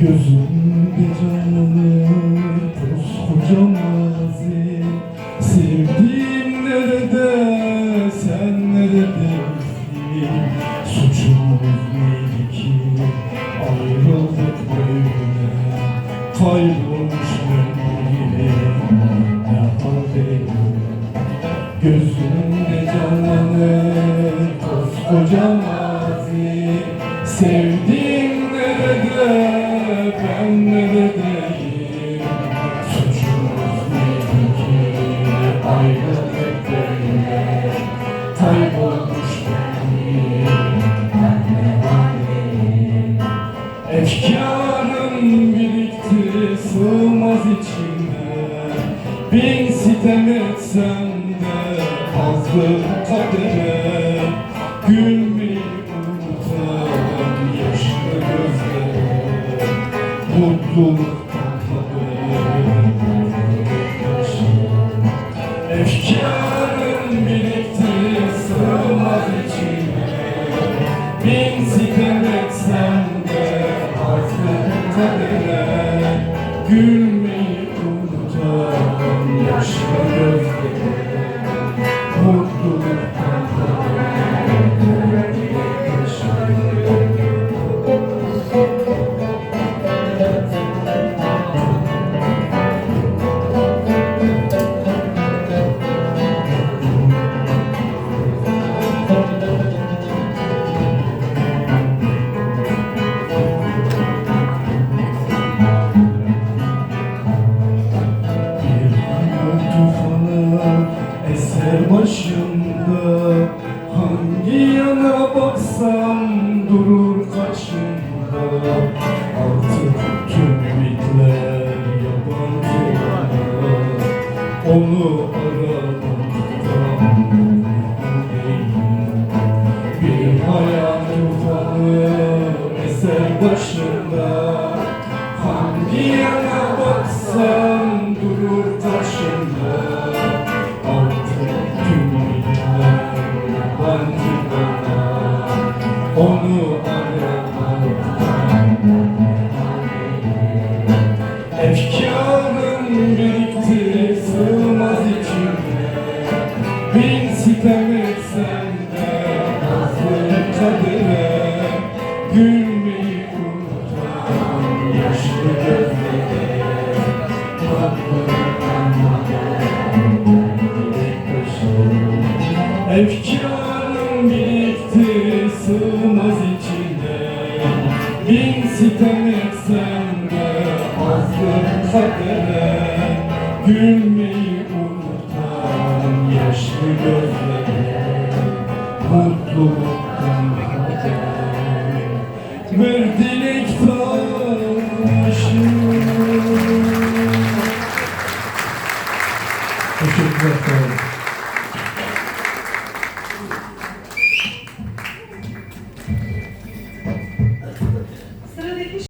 Gözümde canlanır koskoca mazi Sevdiğim nerede sen neredesin Suçumuz neydi ki? Ayrıldık böyle Kaybolmuş gönlüm ne haldeyim Gözümde canlanır koskoca mazi Sevdiğim Efkarım birikti sığmaz içime. Bin sitem etsem de azdır kadere. Gülmeyi Mutluluktan haber Efkarım birikti Bin sitem etsem de artık kadere Gülmeyi unutan yaşlı başımda. Hangi yana baksam durur karşımda. Artık tüm ümitler yabancı. Onu Efkarım birikti sığmaz içime. Bin sitem etsem de azdır kadere Gülmeyi unutan yaşlı gözlere? Mutluluktan Efkarım kadere Gülmeyi unutan yaşlı gözlere Mutluluktan Ver dilek taşı Teşekkürler.